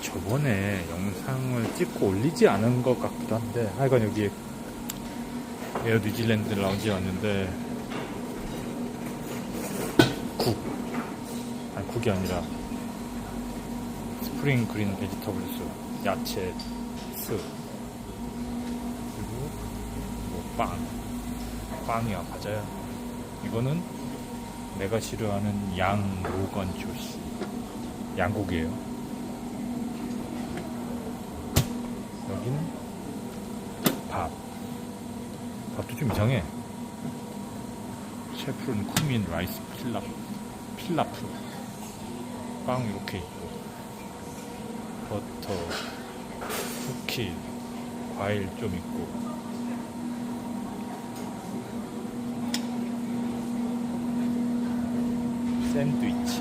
저번에 영상을 찍고 올리지 않은 것 같기도 한데 하여간 여기 에어 뉴질랜드 라운지에 왔는데 국. 아니 국이 아니라 스프링 그린 베지터블 스 야채 스. 그리고 뭐빵. 빵이야 맞아요 이거는 내가 싫어하는 양 로건 조시 양고기예요 여기는 밥. 밥도 좀 이상해. 셰프는 쿠민 라이스 필라, 필라프. 빵 이렇게 있고. 버터, 쿠키, 과일 좀 있고. 샌드위치.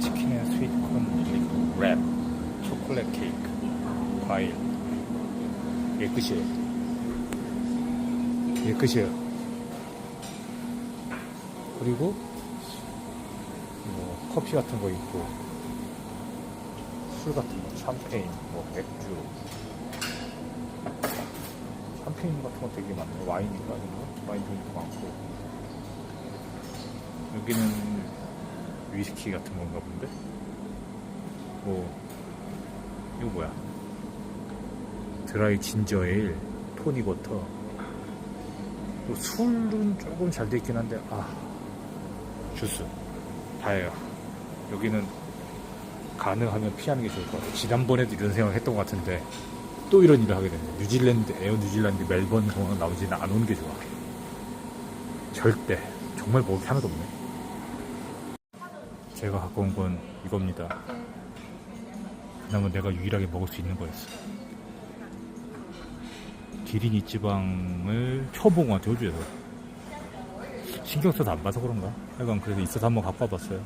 치킨 앤 스위트콘 밀리고 랩. 초콜릿 케이크. 과일. 예, 끝이에요. 예, 끝이에요. 그리고, 뭐, 커피 같은 거 있고, 술 같은 거, 샴페인, 뭐, 맥주. 샴페인 같은 거 되게 많네요. 와인인가? 이런 거? 와인 종류도 많고. 여기는 위스키 같은 건가 본데? 뭐, 이거 뭐야? 드라이 진저 에일, 토닉워터. 뭐 술은 조금 잘 돼 있긴 한데, 아, 주스. 다예요. 여기는 가능하면 피하는 게 좋을 것 같아요. 지난번에도 이런 생각을 했던 것 같은데, 또 이런 일을 하게 됐네. 뉴질랜드, 에어 뉴질랜드 멜번 공항 나오지는 안 오는 게 좋아. 절대. 정말 먹을 게 하나도 없네. 제가 갖고 온 건 이겁니다. 그나마 내가 유일하게 먹을 수 있는 거였어. 기린이 지방을 처음 본것 같아요, 호주에서. 신경 써서 안 봐서 그런가? 하여간 그래서 있어서 한번 갖고 와봤어요.